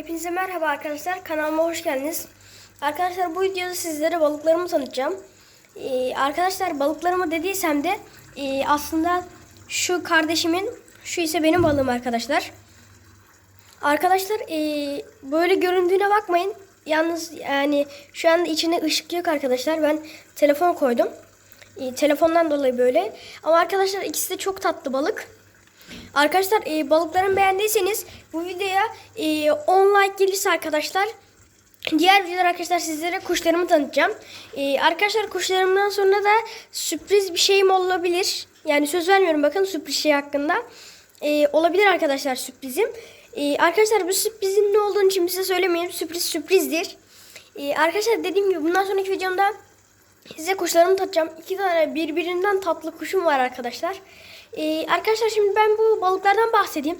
Hepinize merhaba arkadaşlar. Kanalıma hoş geldiniz. Arkadaşlar bu videoda sizlere balıklarımı tanıtacağım. Ee, arkadaşlar balıklarımı dediysem de e, aslında şu kardeşimin, şu ise benim balığım arkadaşlar. Arkadaşlar e, böyle göründüğüne bakmayın. Yalnız yani şu anda içinde ışık yok arkadaşlar. Ben telefon koydum. E, telefondan dolayı böyle. Ama arkadaşlar ikisi de çok tatlı balık. Arkadaşlar e, balıklarımı beğendiyseniz bu videoya e, 10 like gelirse arkadaşlar diğer videolar arkadaşlar sizlere kuşlarımı tanıtacağım. E, arkadaşlar kuşlarımdan sonra da sürpriz bir şeyim olabilir. Yani söz vermiyorum bakın sürpriz şey hakkında. E, olabilir arkadaşlar sürprizim. E, arkadaşlar bu sürprizin ne olduğunu şimdi size söylemeyeyim. Sürpriz sürprizdir. E, arkadaşlar dediğim gibi bundan sonraki videomda Size kuşlarımı tatacağım. İki tane birbirinden tatlı kuşum var arkadaşlar. Ee, arkadaşlar şimdi ben bu balıklardan bahsedeyim.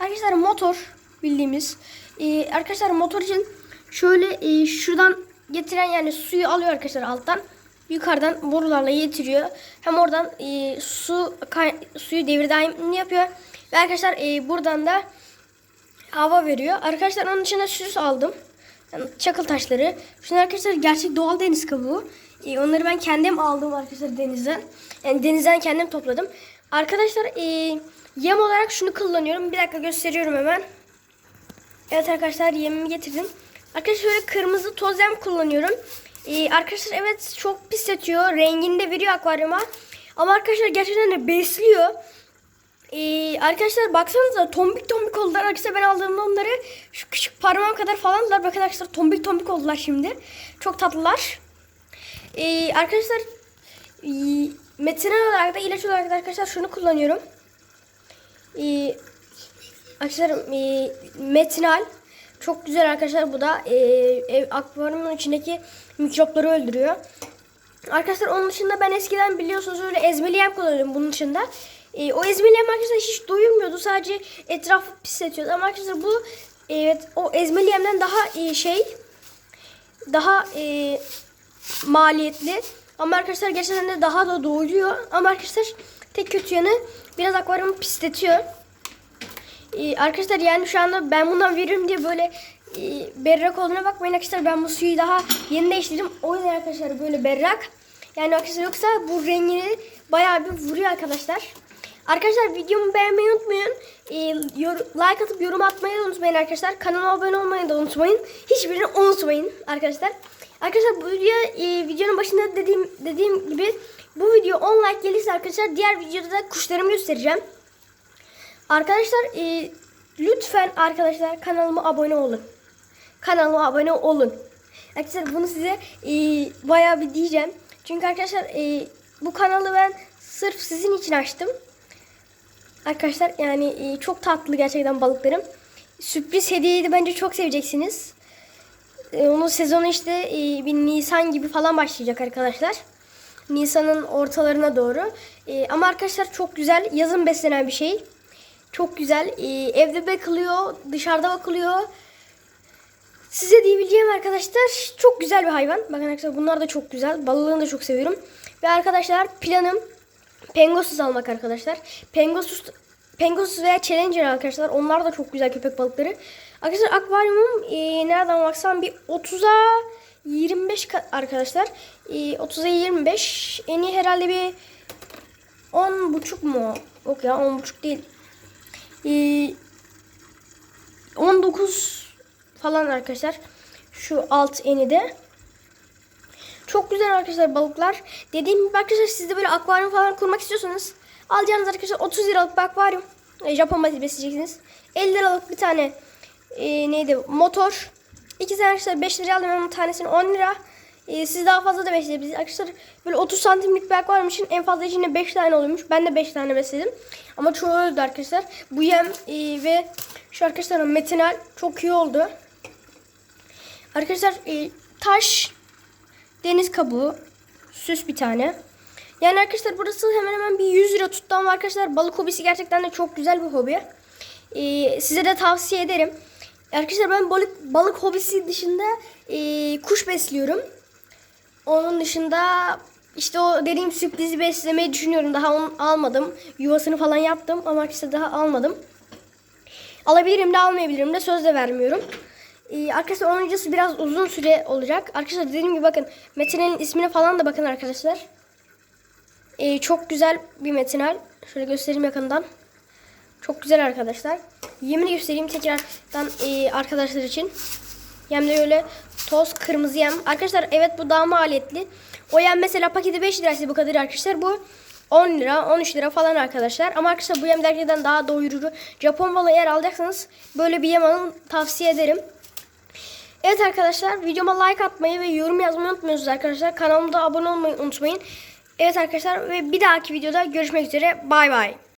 Arkadaşlar motor bildiğimiz. Ee, arkadaşlar motor için şöyle e, şuradan getiren yani suyu alıyor arkadaşlar alttan. Yukarıdan borularla getiriyor. Hem oradan e, su kay- suyu devir daim yapıyor. Ve arkadaşlar e, buradan da hava veriyor. Arkadaşlar onun içine süs aldım. Yani çakıl taşları. Şunlar arkadaşlar gerçek doğal deniz kabuğu. Ee, onları ben kendim aldım arkadaşlar denizden. Yani denizden kendim topladım. Arkadaşlar e, yem olarak şunu kullanıyorum. Bir dakika gösteriyorum hemen. Evet arkadaşlar yemimi getirdim. Arkadaşlar şöyle kırmızı toz yem kullanıyorum. Ee, arkadaşlar evet çok pis yatıyor. Rengini de veriyor akvaryuma. Ama arkadaşlar gerçekten de besliyor. Ee, arkadaşlar baksanıza tombik tombik oldular. Arkadaşlar ben aldığımda onları şu küçük parmağım kadar falandılar. Bakın arkadaşlar tombik tombik oldular şimdi. Çok tatlılar. Ee, arkadaşlar e, metinal olarak da ilaç olarak da arkadaşlar şunu kullanıyorum. Ee, arkadaşlar e, metinal çok güzel arkadaşlar bu da e, ev akvaryumun içindeki mikropları öldürüyor. Arkadaşlar onun dışında ben eskiden biliyorsunuz öyle ezmeli yem kullanıyordum bunun dışında. E, o ezmeli yem arkadaşlar hiç doyurmuyordu. Sadece etrafı pisletiyordu. Ama arkadaşlar bu evet o ezmeli yemden daha e, şey daha e, maliyetli. Ama arkadaşlar gerçekten de daha da doyuruyor. Ama arkadaşlar tek kötü yanı biraz akvaryumu pisletiyor. Ee, arkadaşlar yani şu anda ben bundan veririm diye böyle e, berrak olduğuna bakmayın arkadaşlar. Ben bu suyu daha yeni değiştirdim. O yüzden arkadaşlar böyle berrak. Yani arkadaşlar yoksa bu rengini bayağı bir vuruyor arkadaşlar. Arkadaşlar videomu beğenmeyi unutmayın. Yor- like atıp yorum atmayı da unutmayın arkadaşlar. Kanalıma abone olmayı da unutmayın. Hiçbirini unutmayın arkadaşlar. Arkadaşlar bu video, e, videonun başında dediğim dediğim gibi bu video 10 like gelirse arkadaşlar diğer videoda da kuşlarımı göstereceğim. Arkadaşlar e, lütfen arkadaşlar kanalıma abone olun. Kanalıma abone olun. Arkadaşlar bunu size e, bayağı bir diyeceğim. Çünkü arkadaşlar e, bu kanalı ben sırf sizin için açtım. Arkadaşlar yani e, çok tatlı gerçekten balıklarım. Sürpriz hediyeyi de bence çok seveceksiniz. E, onun sezonu işte e, bir Nisan gibi falan başlayacak arkadaşlar. Nisan'ın ortalarına doğru. E, ama arkadaşlar çok güzel yazın beslenen bir şey. Çok güzel. Evde bakılıyor, dışarıda bakılıyor. Size diyebileceğim arkadaşlar çok güzel bir hayvan. Bakın arkadaşlar bunlar da çok güzel. Balığını da çok seviyorum. Ve arkadaşlar planım Pengosus almak arkadaşlar. Pengosus Pengosus veya Challenger arkadaşlar. Onlar da çok güzel köpek balıkları. Arkadaşlar akvaryumum e, nereden baksam bir 30'a 25 ka- arkadaşlar. E, 30'a 25. En iyi herhalde bir 10 buçuk mu? Yok ya 10 buçuk değil. E, 19 falan arkadaşlar. Şu alt eni de. Çok güzel arkadaşlar balıklar. Dediğim gibi arkadaşlar siz de böyle akvaryum falan kurmak istiyorsanız alacağınız arkadaşlar 30 liralık bir akvaryum. E, Japon balığı besleyeceksiniz. 50 liralık bir tane e, neydi motor. İki tane arkadaşlar 5 liraya aldım ama tanesini 10 lira. E, siz daha fazla da besleyebilirsiniz. Arkadaşlar böyle 30 santimlik bir akvaryum için en fazla içinde 5 tane oluyormuş. Ben de 5 tane besledim. Ama çoğu öldü arkadaşlar. Bu yem e, ve şu arkadaşlar metinal çok iyi oldu. Arkadaşlar e, taş deniz kabuğu süs bir tane. Yani arkadaşlar burası hemen hemen bir 100 lira tuttu ama arkadaşlar balık hobisi gerçekten de çok güzel bir hobi. Ee, size de tavsiye ederim. Arkadaşlar ben balık balık hobisi dışında e, kuş besliyorum. Onun dışında işte o dediğim sürprizi beslemeyi düşünüyorum. Daha onu almadım. Yuvasını falan yaptım ama arkadaşlar daha almadım. Alabilirim de almayabilirim de söz de vermiyorum. Ee, arkadaşlar onun videosu biraz uzun süre olacak. Arkadaşlar dediğim gibi bakın Metin'in ismine falan da bakın arkadaşlar. Ee, çok güzel bir metinal. Şöyle göstereyim yakından. Çok güzel arkadaşlar. Yemini göstereyim tekrardan e, arkadaşlar için. Yem de öyle toz kırmızı yem. Arkadaşlar evet bu daha maliyetli. O yem mesela paketi 5 liraysa bu kadar arkadaşlar. Bu 10 lira 13 lira falan arkadaşlar. Ama arkadaşlar bu yem gerçekten daha doyurucu. Japon balığı eğer alacaksanız böyle bir yem alın tavsiye ederim. Evet arkadaşlar videoma like atmayı ve yorum yazmayı unutmuyorsunuz arkadaşlar. Kanalıma da abone olmayı unutmayın. Evet arkadaşlar ve bir dahaki videoda görüşmek üzere. Bay bay.